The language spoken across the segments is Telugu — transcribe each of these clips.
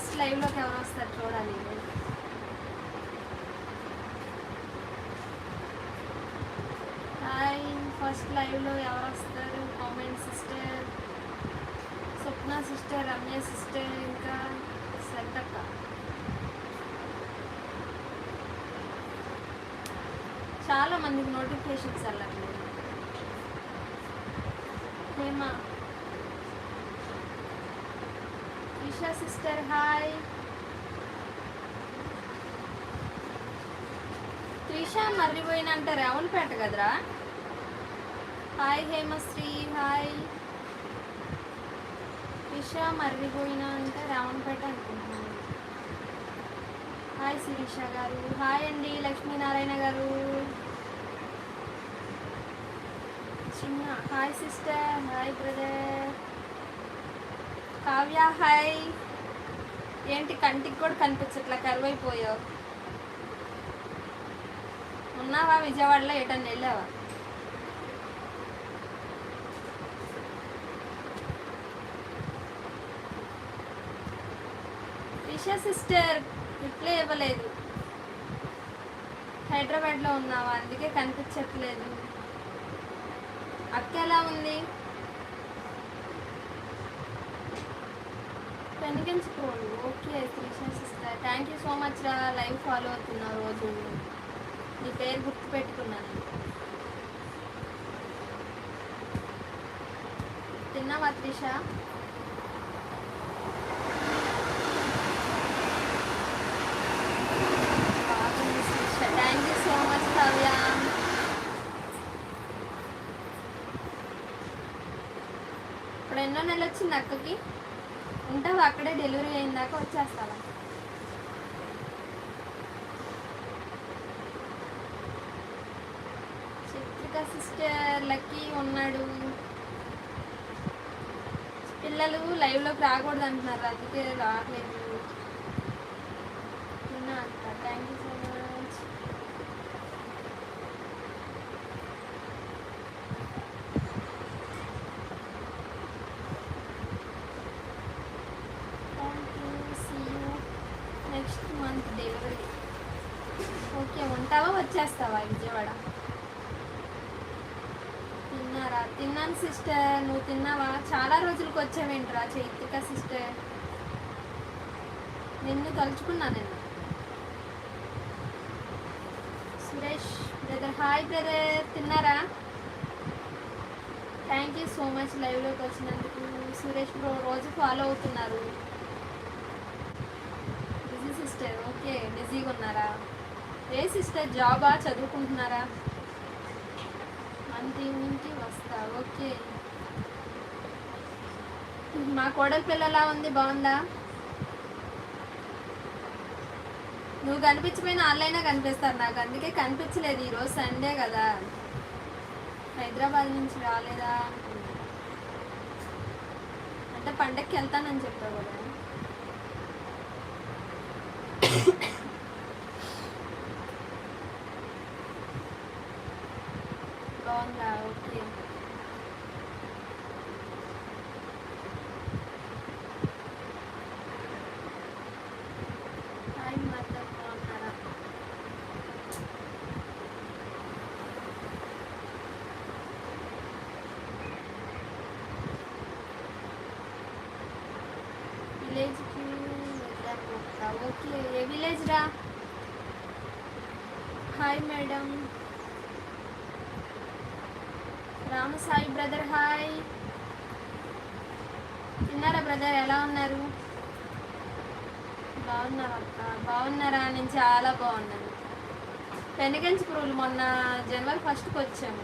ఫస్ట్ లైవ్లోకి ఎవరు వస్తారు చూడాలి హాయ్ ఫస్ట్ లైవ్లో ఎవరు వస్తారు? Comment sister Swapna sister Ramya sister ఇంకా శ్రద్ధక్క. చాలా మందికి నోటిఫికేషన్స్ వెళ్ళట్లేదు హేమా ఈషా సిస్టర్ హాయ్ త్రిష మర్రిపోయిన అంటే రావులపేట కదరా? హాయ్ హేమశ్రీ హాయ్ త్రిష మర్రిపోయిన అంటే రావణపేట అనుకుంటున్నాను. హాయ్ శిరీష గారు. హాయ్ అండి లక్ష్మీనారాయణ గారు. చిన్న hi sister hi brother Kavya hi. ఏంటి కంటికి కూడా కనిపించట్లా? కరువైపోయావు. ఉన్నావా విజయవాడలో? ఎటన్నా వెళ్ళావా? రిషా సిస్టర్ రిప్లై ఇవ్వలేదు. హైదరాబాద్లో ఉన్నావా? అందుకే కనిపించట్లేదు. అక్క ఎలా ఉంది? కనిపించుకోండి okay Trisha sister thank you so much రా. లైవ్ ఫాలో అవుతున్నా రోజు. నీ పేరు గుర్తు పెట్టుకున్నాను. తిన్నావా Trisha? Thank you so much Kavya. ఇప్పుడు ఎన్నో నెలలు వచ్చింది అక్కకి? ఉంటావు అక్కడే డెలివరీ అయిన దాకా వచ్చేస్తావా? చిత్రిక సిస్టర్ లక్కీ ఉన్నాడు. పిల్లలు లైవ్లోకి రాకూడదు అంటున్నారు అందుకే రావట్లేదు. అంట thank you so much thank you see you next month delivery okay ఉంటావా వచ్చేస్తావా విజయవాడ? తిన్నారా? తిన్నాను సిస్టర్ నువ్వు తిన్నావా? చాలా రోజులకు వచ్చావేంట్రా చైతిక సిస్టర్ నిన్ను తలుచుకున్నా నేను సురేష్ బ్రదర్ హాయ్ బ్రదర్ తిన్నారా? థ్యాంక్ యూ సో మచ్ లైవ్లోకి వచ్చినందుకు. సురేష్ బ్రో రోజు ఫాలో అవుతున్నారు బిజీ సిస్టర్ ఓకే బిజీగా ఉన్నారా? ఏ సిస్టర్ జాబా? చదువుకుంటున్నారా? అంత ఈవినింగ్కి వస్తా. ఓకే. మా కోడలి పిల్లలా ఉంది? బాగుందా? నువ్వు కనిపించిపోయిన వాళ్ళైనా కనిపిస్తారు నాకు. అందుకే కనిపించలేదు. ఈరోజు సండే కదా. హైదరాబాద్ నుంచి రాలేదా? అంటే పండక్కి వెళ్తానని చెప్పావు కదా. బాగుందా ఓకే హాయ్ మదర్ బాగున్నారా విలేజ్కి వెళ్ళాను ఓకే ఏ విలేజ్ రా hi madam Ramasai brother hi. తిన్నారా బ్రదర్? ఎలా ఉన్నారు? బాగున్నారా? అక్క బాగున్నారా? నేను చాలా బాగున్నాను. పెనుగంచిపురులు మొన్న జనవరి ఫస్ట్కి వచ్చాము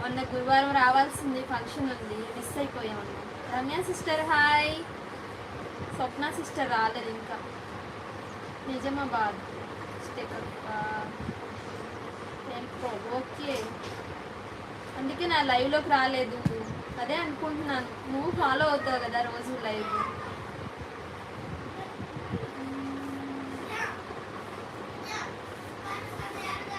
మొన్న గురువారం రావాల్సింది ఫంక్షన్ ఉంది మిస్ అయిపోయాము Ramya sister hi. Swapna sister రాలేదు ఇంకా. నిజామాబాద్ స్టేక్ ఓకే. అందుకే నా లైవ్లోకి రాలేదు. అదే అనుకుంటున్నాను. నువ్వు ఫాలో అవుతావు కదా రోజు లైవ్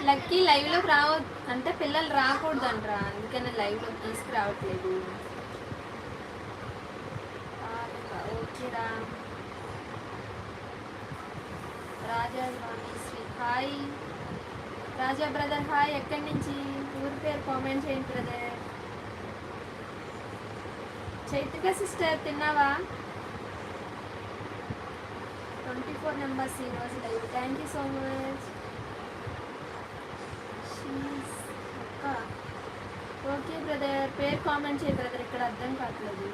లక్కీ లైవ్లోకి రావ అంటే పిల్లలు రాకూడదు అంటారా అందుకని లైవ్లోకి తీసుకురావట్లేదు. ఓకేరా Raja Shri. Hi Raja brother hi ఎక్కడి నుంచి? ఊరి పేరు కామెంట్ చేయండి బ్రదర్. చైతిక సిస్టర్ తిన్నావా? ట్వంటీ ఫోర్ నెంబర్స్ ఈరోజు live. Thank you so much okay brother పేరు కామెంట్ చేయి బ్రదర్ ఇక్కడ అర్థం కావట్లేదు.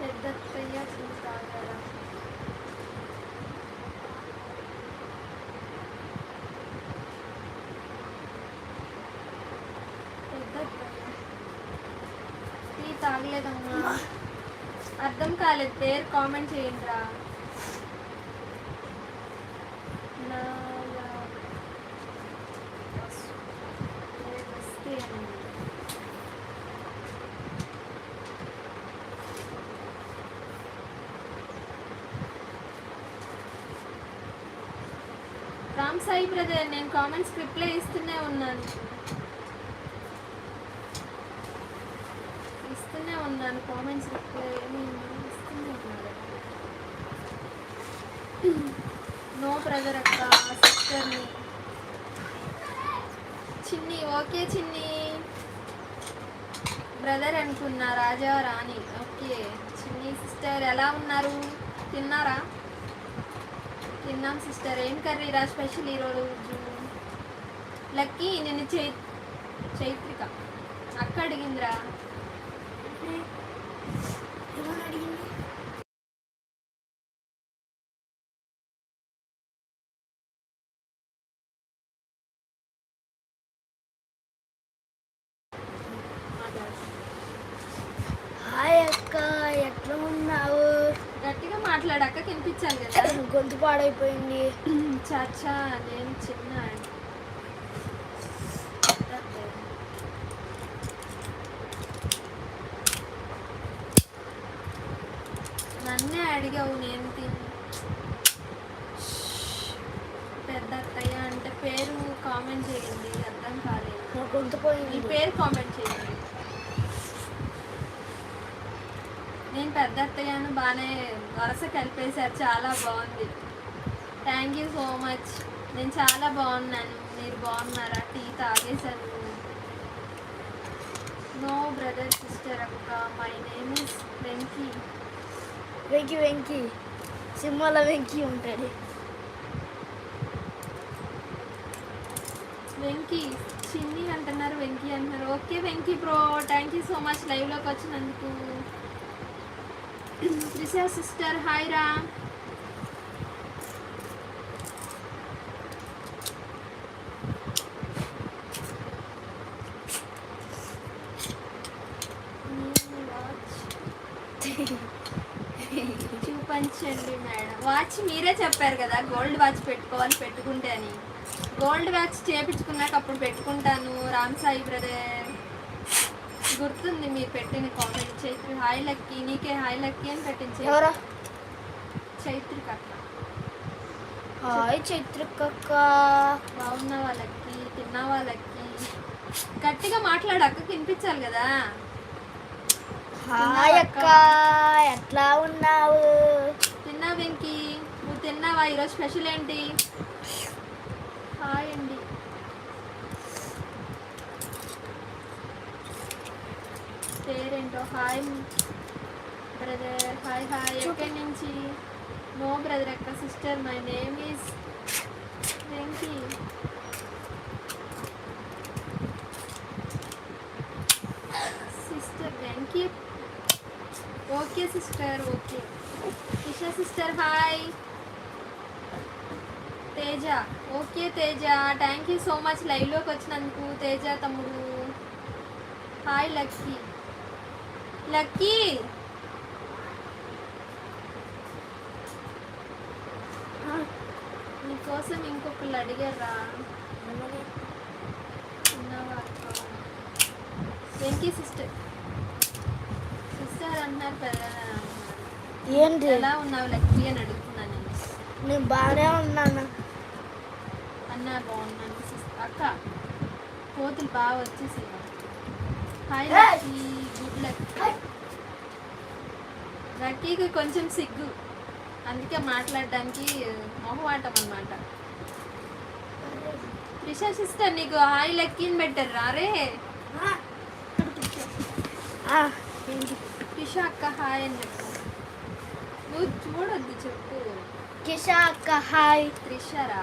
పెద్దత్తయ్య బాగలేదమ్మా అర్థం కాలేదు పేరు కామెంట్ చేయండి రా రామ్ సాయి బ్రదర్ నేను కామెంట్స్ రిప్లై ఇస్తూనే ఉన్నాను. ఇస్తూనే ఉన్నాను కామెంట్స్ ఇస్తూనే ఉన్నాను నో బ్రదర్ అక్క సిస్టర్ని చిన్ని ఓకే చిన్ని. బ్రదర్ అనుకున్నా రాజా రాణి. ఓకే. చిన్ని సిస్టర్ ఎలా ఉన్నారు? తిన్నారా? తిన్నాం సిస్టర్ ఏం కర్రీ రా స్పెషల్ ఈరోజు? లక్కీ నేను చై చైత్రిక. అక్క అడిగిందిరా. ఎవరు అడిగింది హాయ్ అక్క ఎట్లా ఉన్నావు? గట్టిగా మాట్లాడు అక్కకి వినిపించాలి కదా. గొంతు పాడైపోయింది. చాచా నేను చిన్న నన్నే అడిగావు నేను తిని. పెద్ద అత్తయ్య అంటే పేరు కామెంట్ చేయండి అర్థం కాలేదు. గొంతు మీ పోయింది పేరు కామెంట్ చేయండి. నేను పెద్ద అత్తయ్యను బాగానే వరస కలిపేశారు చాలా బాగుంది. థ్యాంక్ యూ సో మచ్ నేను చాలా బాగున్నాను. మీరు బాగున్నారా? టీ తాగేశాను. నో బ్రదర్ సిస్టర్ అక్క. My name is Venky Venky Venky. సింహాల వెంకి ఉంటాడు వెంకీ చిన్ని అంటున్నారు వెంకీ అంటున్నారు. Okay Venky bro thank you so much లైవ్లోకి వచ్చినందుకు. త్రిషా సిస్టర్ హాయ్ రా. చూపించండి మేడం. వాచ్ మీరే చెప్పారు కదా గోల్డ్ వాచ్ పెట్టుకోవాలి పెట్టుకుంటే అని. గోల్డ్ వాచ్ చేపించుకున్నాక అప్పుడు పెట్టుకుంటాను. రామ్ సాయి బ్రదర్ గుర్తుంది మీరు పెట్టిన కామెంట్ చైత్రి హాయ్ లక్కీ నీకే హాయ్ లక్కీ అని పెట్టించే. ఎవరా? చైత్రిక అక్క హాయ్ చైత్రక్క బాగున్న వాళ్ళకి తిన్న వాళ్ళకి గట్టిగా మాట్లాడు అక్కకి వినిపించాలి కదా. హాయ్ అక్క ఎట్లా ఉన్నావు? తిన్నా వెంకి నువ్వు తిన్నావా? ఈరోజు స్పెషల్ ఏంటి? హాయ్ అండి. పేరేంటో? Hi brother. Hi hi. ఎక్కడి నుంచి? నో బ్రదర్ అక్క sister. My name is Venky sister Venky okay sister okay. Isha sister hi. Teja okay Teja. Thank you so much లైవ్లోకి వచ్చినందుకు తేజ తమ్ముడు. హాయ్ లక్కీ లక్కీ నీకోసం ఇంకొకళ్ళు అడిగారా ఉన్నావా? అక్క? వెంకీ సిస్టర్ ఏంటి? ఎలా ఉన్నావు? లక్కీ అని అడుగుతున్నాను. నేను బాగానే ఉన్నాను. అన్నా బాగున్నాను. అక్క కోతులు బాగా వచ్చేసాయి. హాయ్! Lucky good luck. లక్కీకి కొంచెం సిగ్గు. అందుకే మాట్లాడడానికి మొహమాటం అన్నమాట. త్రిషా సిస్టర్ నీకు హాయ్ లక్కీని పెట్టారు? రారే త్రిష అక్క హాయ్ అని చెప్పు. నువ్వు చూడొద్దు చెప్పు. కిషా అక్క హాయ్ త్రిషరా?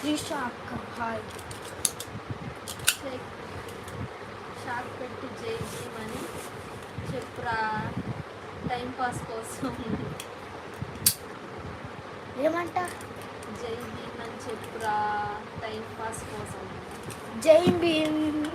త్రిషా అక్క హాయ్ షాక్ పెట్టి జై భీమ్ అని చెప్పురా. టైం పాస్ కోసం. ఏమంట? జై భీమ్ అని చెప్పురా. టైం పాస్ కోసం. జై భీమ్.